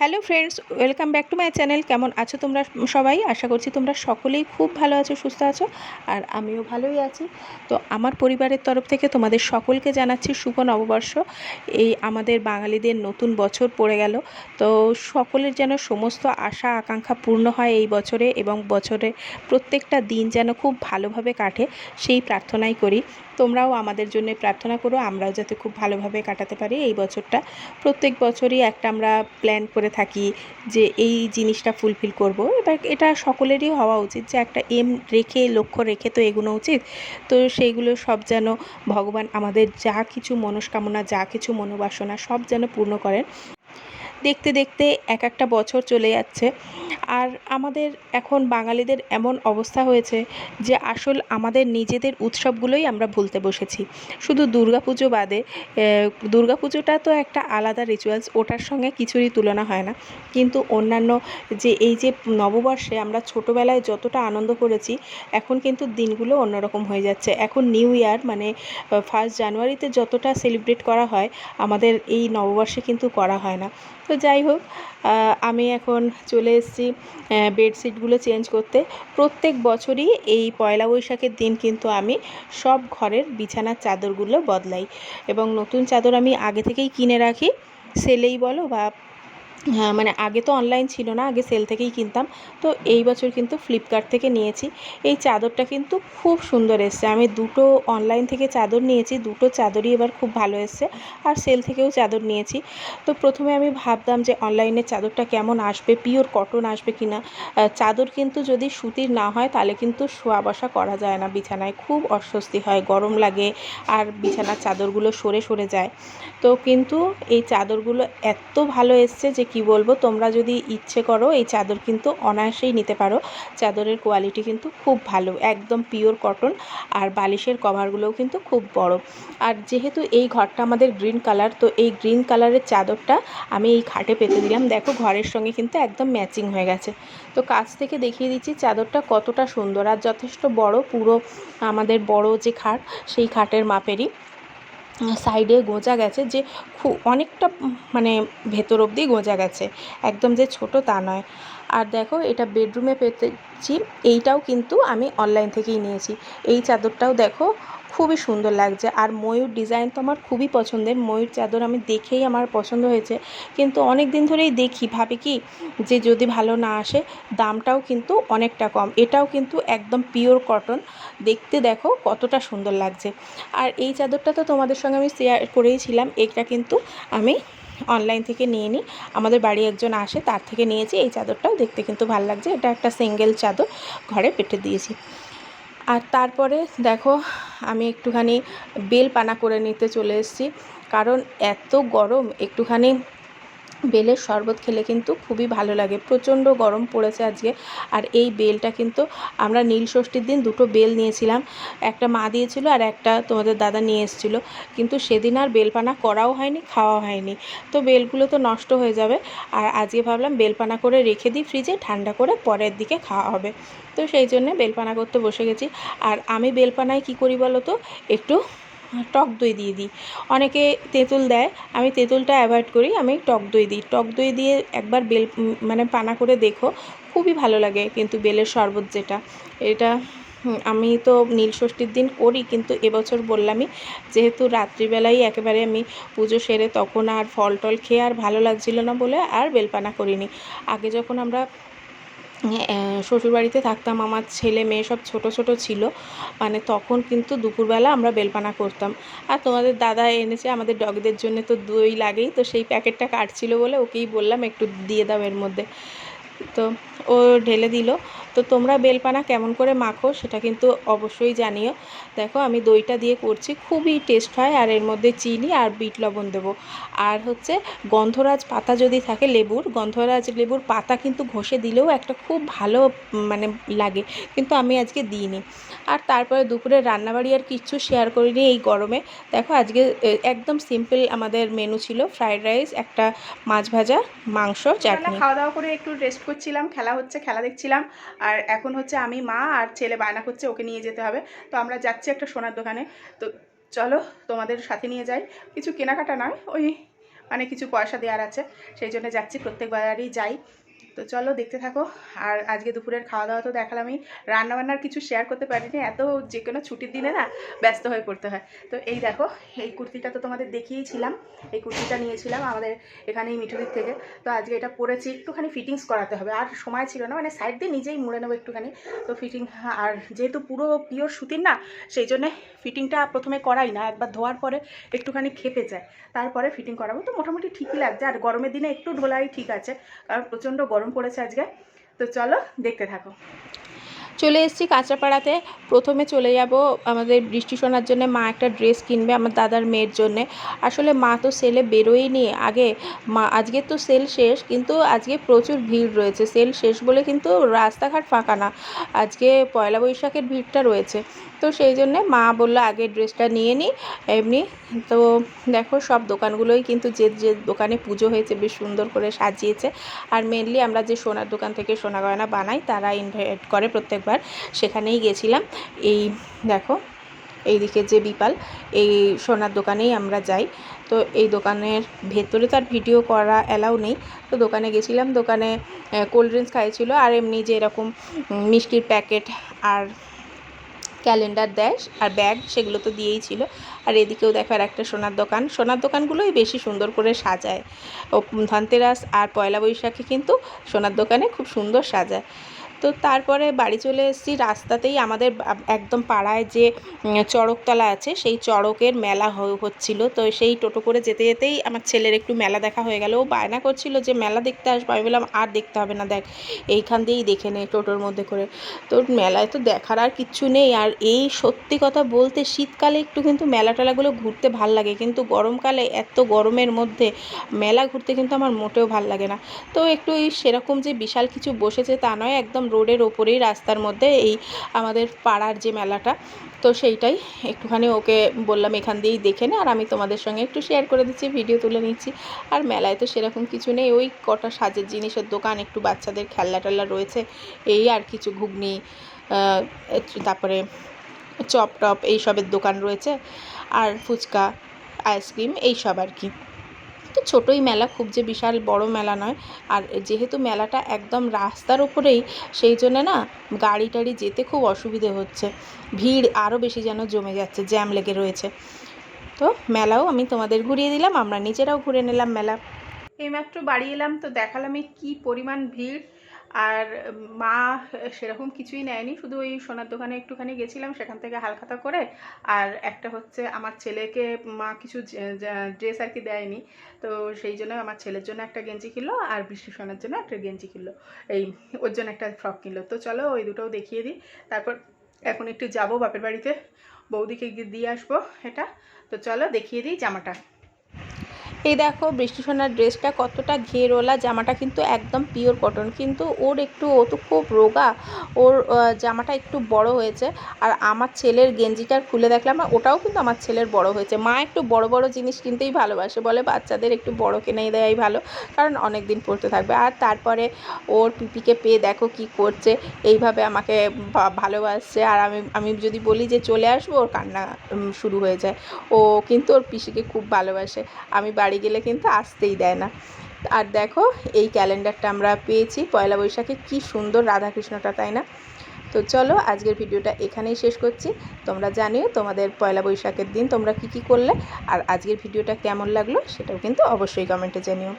Hello friends, welcome back to my channel. কেমন আছো তোমরা সবাই? আশা করছি তোমরা সকলেই খুব ভালো আছো, সুস্থ আছো, আর আমিও ভালোই আছি। তো আমার পরিবারের তরফ থেকে তোমাদের সকলকে জানাচ্ছি শুভ নববর্ষ। এই আমাদের বাঙালিদের নতুন বছর পড়ে গেল। তো সকলের যেন সমস্ত আশা, আকাঙ্ক্ষা পূর্ণ হয় এই বছরে এবং বছরে প্রত্যেকটা দিন যেন খুব ভালোভাবে কাটে, সেই প্রার্থনাই করি। তোমরাও আমাদের জন্য প্রার্থনা করো, আমরাও যাতে খুব ভালোভাবে কাটাতে পারি এই বছরটা। প্রত্যেক বছরই একটা আমরা প্ল্যান করে থাকি যে এই জিনিসটা ফুলফিল করব। এবার এটা সকলেরই হওয়া উচিত যে একটা এম রেখে, লক্ষ্য রেখে তো এগোনো উচিত। তো সেইগুলো সব যেন ভগবান আমাদের যা কিছু মনস্কামনা, যা কিছু মনোবাসনা সব যেন পূর্ণ করেন। দেখতে দেখতে এক একটা বছর চলে যাচ্ছে। আর আমাদের এখন বাঙালিদের এমন অবস্থা হয়েছে যে আসল আমাদের নিজেদের উৎসবগুলোই আমরা ভুলতে বসেছি। শুধু দুর্গাপুজো বাদে দুর্গাপুজোটা তো একটা আলাদা রিচুয়ালস ওটার সঙ্গে কিছুরই তুলনা হয় না। কিন্তু অন্যান্য যে এই যে নববর্ষে আমরা ছোটোবেলায় যতটা আনন্দ করেছি, এখন কিন্তু দিনগুলো অন্যরকম হয়ে যাচ্ছে। এখন নিউ ইয়ার মানে ফার্স্ট জানুয়ারিতে যতটা সেলিব্রেট করা হয়, আমাদের এই নববর্ষে কিন্তু করা হয় না। তো যাই হোক আমি এখন চলে এসেছি বেডশিটগুলো চেঞ্জ করতে। প্রত্যেক বছরই এই পয়লা বৈশাখের দিন কিন্তু আমি সব ঘরের বিছানার চাদরগুলো বদলাই। এবং নতুন চাদর আমি আগে থেকেই কিনে রাখি। সেলেই বলো বা হ্যাঁ মানে আগে তো অনলাইন ছিল না, আগে সেল থেকেই কিনতাম। তো এই বছর কিন্তু ফ্লিপকার্ট থেকে নিয়েছি। এই চাদরটা কিন্তু খুব সুন্দর এসছে। আমি দুটো অনলাইন থেকে চাদর নিয়েছি, দুটো চাদরই এবার খুব ভালো এসছে আর সেল থেকেও চাদর নিয়েছি। তো প্রথমে আমি ভাবতাম যে অনলাইনের চাদরটা কেমন আসবে পিওর কটন আসবে কি না চাদর কিন্তু যদি সুতির না হয়, তাহলে কিন্তু শোয়া বসা করা যায় না বিছানায়। খুব অস্বস্তি হয়, গরম লাগে আর বিছানার চাদরগুলো সরে সরে যায়। তো কিন্তু এই চাদরগুলো এত ভালো এসছে যে কি বলব, তোমরা যদি ইচ্ছে করো, এই চাদর কিন্তু অনায়াসেই নিতে পারো। চাদরের কোয়ালিটি কিন্তু খুব ভালো, একদম পিওর কটন আর বালিশের কভারগুলোও কিন্তু খুব বড়। আর যেহেতু এই ঘরটা আমাদের গ্রিন কালার তো এই গ্রিন কালারের চাদরটা আমি এই খাটে পেতে দিলাম। দেখো ঘরের সঙ্গে কিন্তু একদম ম্যাচিং হয়ে গেছে। তো কাছ থেকে দেখিয়ে দিচ্ছি, চাদরটা কতটা সুন্দর আর যথেষ্ট বড়, পুরো আমাদের বড় যে খাট, সেই খাটের মাপেরই। সাইডে গোঁজা গেছে যে খুব অনেকটা মানে ভেতর অবধি গোঁজা গেছে। একদম যে ছোট তা নয়। আর দেখো, এটা বেডরুমে পেতেছি। এইটাও কিন্তু আমি অনলাইন থেকেই নিয়েছি। এই চাদরটাও দেখো খুবই সুন্দর লাগছে। আর ময়ূর ডিজাইন তো আমার খুবই পছন্দের। ময়ূর চাদর আমি দেখেই আমার পছন্দ হয়েছে। কিন্তু অনেক দিন ধরেই দেখি, ভাবি কি যে যদি ভালো না আসে, দামটাও কিন্তু অনেকটা কম। এটাও কিন্তু একদম পিওর কটন দেখতে দেখো কতটা সুন্দর লাগছে। আর এই চাদরটা তো তোমাদের সঙ্গে আমি শেয়ার করেইছিলাম। এটা কিন্তু আমি অনলাইন থেকে নিয়ে নিই আমাদের বাড়ি একজন আসে, তার থেকে নিয়েছি। এই চাদরটাও দেখতে কিন্তু ভালো লাগছে। এটা একটা সিঙ্গেল চাদর। ঘরে পেটে দিয়েছি। আর তারপরে দেখো, আমি একটুখানি বেল পানা করে নিতে চলে এসেছি। কারণ এত গরম, একটুখানি বেলের শরবত খেলে কিন্তু খুবই ভালো লাগে। প্রচণ্ড গরম পড়েছে আজকে। আর এই বেলটা কিন্তু আমরা নীল ষষ্ঠীর দিন দুটো বেল নিয়েছিলাম। একটা মা দিয়েছিল আর একটা তোমাদের দাদা নিয়ে এসেছিল। কিন্তু সেদিন আর বেলপানা করাও হয়নি খাওয়া হয়নি। তো বেলগুলো তো নষ্ট হয়ে যাবে। আর আজকে ভাবলাম বেলপানা করে রেখে দিই ফ্রিজে, ঠান্ডা করে পরের দিকে খাওয়া হবে। তো সেই জন্যে বেলপানা করতে বসে গেছি। আর আমি বেলপানায় কী করি বলো তো? একটু টক দই দিয়ে দিই। অনেকে তেঁতুল দেয়, আমি তেঁতুলটা অ্যাভয়েড করি, আমি টক দই দিই। টক দই দিয়ে একবার বেল মানে পানা করে দেখো, খুবই ভালো লাগে কিন্তু বেলের শরবত যেটা। এটা আমি তো নীল ষষ্ঠীর দিন করি কিন্তু এবছর বললামই, যেহেতু রাত্রিবেলাই একেবারে আমি পুজো সেরে তখন আর ফল টল খেয়ে আর ভালো লাগছিল না বলে আর বেলপানা করিনি। আগে যখন আমরা শ্বশুরবাড়িতে থাকতাম, আমার ছেলে মেয়ে সব ছোট ছোট ছিল। মানে তখন কিন্তু দুপুরবেলা আমরা বেলপানা করতাম। আর তোমাদের দাদা এনেছে আমাদের ডগদের জন্য তো দই লাগেই, তো সেই প্যাকেটটা কাটছিল বলে ওকেই বললাম, একটু দিয়ে দাও এর মধ্যে। তো ও ঢেলে দিল। তো তোমরা বেলপানা কেমন করে মাখো সেটা কিন্তু অবশ্যই জানিও। দেখো আমি দইটা দিয়ে করছি খুবই টেস্ট হয় আর এর মধ্যে চিনি আর বিট লবণ দেবো। আর হচ্ছে গন্ধরাজ পাতা যদি থাকে লেবুর গন্ধরাজ লেবুর পাতা কিন্তু ঘষে দিলেও একটা খুব ভালো মানে লাগে কিন্তু আমি আজকে দিইনি। আর তারপরে দুপুরে রান্নাবাড়ি আর কিচ্ছু শেয়ার করিনি এই গরমে। দেখো আজকে একদম সিম্পল আমাদের মেনু ছিল ফ্রাইড রাইস একটা মাছ ভাজা মাংস চাটনি। খাওয়া দাওয়া করে একটু রেস্ট করছিলাম, খেলা হচ্ছে, খেলা দেখছিলাম। আর এখন হচ্ছে আমি, মা আর ছেলে বায়না করছে, ওকে নিয়ে যেতে হবে। তো আমরা যাচ্ছি একটা সোনার দোকানে। তো চলো, তোমাদের সাথে নিয়ে যাই। কিছু কেনাকাটা নয়, ওই মানে কিছু পয়সা দেওয়ার আছে। সেই জন্য যাচ্ছি প্রত্যেকবারই যাই। তো চলো দেখতে থাকো। আর আজকে দুপুরের খাওয়া দাওয়া তো দেখালামই। রান্নাবান্নার কিছু শেয়ার করতে পারিনি। এত যে কোনো ছুটির দিনে না ব্যস্ত হয়ে পড়তে হয়। তো এই দেখো, এই কুর্তিটা তো তোমাদের দেখিয়েছিলাম। এই কুর্তিটা নিয়েছিলাম আমাদের এখানেই মিঠুরির থেকে। তো আজকে এটা পরেছি, একটুখানি ফিটিংস করাতে হবে। আর সময় ছিল না মানে সাইড দিয়ে নিজেই মুড়ে নেব একটুখানি। তো ফিটিং আর যেহেতু পুরো পিওর সুতির না, সেই জন্যে ফিটিংটা প্রথমে করাই না। একবার ধোয়ার পরে একটুখানি খেপে যায়। তারপরে ফিটিং করাবো। তো মোটামুটি ঠিকই লাগছে। আর গরমের দিনে একটু ঢোলাই ঠিক আছে। কারণ প্রচণ্ড গরম পড়েছে আজকে। তো চলো দেখতে থাকো। চলে এসেছি কাঁচরাপাড়াতে। প্রথমে চলে যাব আমাদের বৃষ্টি শোনার জন্য। মা একটা ড্রেস কিনবে আমার দাদার মেয়ের জন্যে। আসলে মা তো সেলে বেরোয়নি আগে মা, আজকে তো সেল শেষ, কিন্তু আজকে প্রচুর ভিড় রয়েছে। সেল শেষ বলে কিন্তু রাস্তাঘাট ফাঁকা না। আজকে পয়লা বৈশাখের ভিড়টা রয়েছে। তো সেই জন্যে মা বলল, আগে ড্রেসটা নিয়ে নিই এমনি তো দেখো, সব দোকানগুলোই কিন্তু যে যে দোকানে পুজো হয়েছে, বেশ সুন্দর করে সাজিয়েছে। আর মেনলি আমরা যে সোনার দোকান থেকে সোনা গয়না বানাই, তারা ইনভাইট করে প্রত্যেকবার। সেখানেই গেছিলাম। এই দেখো, এইদিকে যে বিপাল, এই সোনার দোকানেই আমরা যাই। তো এই দোকানের ভেতরে তো আর ভিডিও করা অ্যালাউ নেই। তো দোকানে গেছিলাম, দোকানে কোল্ড ড্রিঙ্কস খাইছিল আর এমনি যে এরকম মিষ্টির প্যাকেট আর ক্যালেন্ডার দেয় আর ব্যাগ সেগুলো তো দিয়েই ছিল। আর এদিকেও দেখো আর একটা সোনার দোকান। সোনার দোকানগুলোই বেশি সুন্দর করে সাজায়। ও, ধনতেরাস আর পয়লা বৈশাখে কিন্তু সোনার দোকানে খুব সুন্দর সাজায়। তো তারপরে বাড়ি চলে এসেছি। রাস্তাতেই আমাদের একদম পাড়ায় যে চড়কতলা আছে, সেই চড়কের মেলা হচ্ছিল। তো সেই টোটো করে যেতে যেতেই আমার ছেলের একটু মেলা দেখা হয়ে গেল। ও বায়না করছিল যে, মেলা দেখতে আসব। আমি বললাম, আর দেখতে হবে না, দেখ, এইখান দিয়েই দেখে নে টোটোর মধ্যে করে। তো মেলায় তো দেখার আর কিচ্ছু নেই। আর এই সত্যি কথা বলতে শীতকালে একটু কিন্তু মেলা টেলাগুলো ঘুরতে ভালো লাগে। কিন্তু গরমকালে এত গরমের মধ্যে মেলা ঘুরতে কিন্তু আমার মোটেও ভালো লাগে না। তো একটু সেরকম যে, বিশাল কিছু বসেছে তা নয়, একদম রোডের ওপরেই রাস্তার মধ্যে এই আমাদের পাড়ার যে মেলাটা, তো সেইটাই একটুখানি ওকে বললাম এখান দিয়েই দেখে নে আর আমি তোমাদের সঙ্গে একটু শেয়ার করে দিচ্ছি ভিডিও তুলে নিচ্ছি। আর মেলায় তো সেরকম কিছু নেই, ওই কটা সাজের জিনিসের দোকান, একটু বাচ্চাদের খেলনা টেলনা রয়েছে, এই আর কিছু ঘুগনি তারপরে চপ টপ এইসবের দোকান রয়েছে, আর ফুচকা আইসক্রিম এইসব আর কি। তো ছোটোই মেলা, খুব যে বিশাল বড় মেলা নয়। আর যেহেতু মেলাটা একদম রাস্তার উপরেই, সেই জন্য না গাড়ি টাড়ি যেতে খুব অসুবিধে হচ্ছে। ভিড় আরও বেশি যেন জমে যাচ্ছে, জ্যাম লেগে রয়েছে। তো মেলাও আমি তোমাদের ঘুরিয়ে দিলাম, আমরা নিজেরাও ঘুরে নিলাম মেলা। এইমাত্র বাড়ি এলাম, তো দেখালাম এই কি পরিমাণ ভিড়। আর মা সেরকম কিছুই নেয়নি, শুধু ওই সোনার দোকানে একটুখানি গেছিলাম, সেখান থেকে হালখাতা করে, আর একটা হচ্ছে আমার ছেলেকে মা কিছু ড্রেস আর কি দেয়নি, তো সেই জন্য আমার ছেলের জন্য একটা গেঞ্জি কিনলো, আর বৃষ্টি সোনার জন্য একটা গেঞ্জি কিনলো, এই ওর জন্য একটা ফ্রক কিনলো, তো চলো ওই দুটোও দেখিয়ে দিই, তারপর এখন একটু যাব বাপের বাড়িতে, বৌদিকে গিয়ে দিয়ে আসব, এটা, তো চলো দেখিয়ে দিই জামাটা। এই দেখো, বৃষ্টি সোনার ড্রেসটা কতটা ঘেরওয়ালা জামাটা কিন্তু একদম পিওর কটন কিন্তু ওর একটু, ও তো খুব রোগা, ওর জামাটা একটু বড় হয়েছে। আর আমার ছেলের গেঞ্জিটার খুলে দেখলাম ওটাও কিন্তু আমার ছেলের বড় হয়েছে। মা একটু বড় বড় জিনিস কিনতেই ভালোবাসে, বলে বাচ্চাদের একটু বড় কিনেই দেওয়াই ভালো, কারণ অনেক দিন পরতে থাকবে। আর তারপরে ওর পিপিকে পেয়ে দেখো কি করছে, এইভাবে আমাকে ভালোবাসছে। আর আমি আমি যদি বলি যে চলে আসব, ওর কান্না শুরু হয়ে যায়। ও কিন্তু ওর পিসিকে খুব ভালোবাসে। আমি বাড়ি গেলে কিন্তু আসতেই দেয় না। আর দেখো, এই ক্যালেন্ডারটা আমরা পেয়েছি। পয়লা বৈশাখে কি সুন্দর রাধাকৃষ্ণটা, তাই না? তো চলো, আজকের ভিডিওটা এখানেই শেষ করছি। তোমরা জানিও তোমাদের পয়লা বৈশাখের দিন তোমরা কি কি করলে। আর আজকের ভিডিওটা কেমন লাগল সেটাও কিন্তু অবশ্যই কমেন্টে জানিও।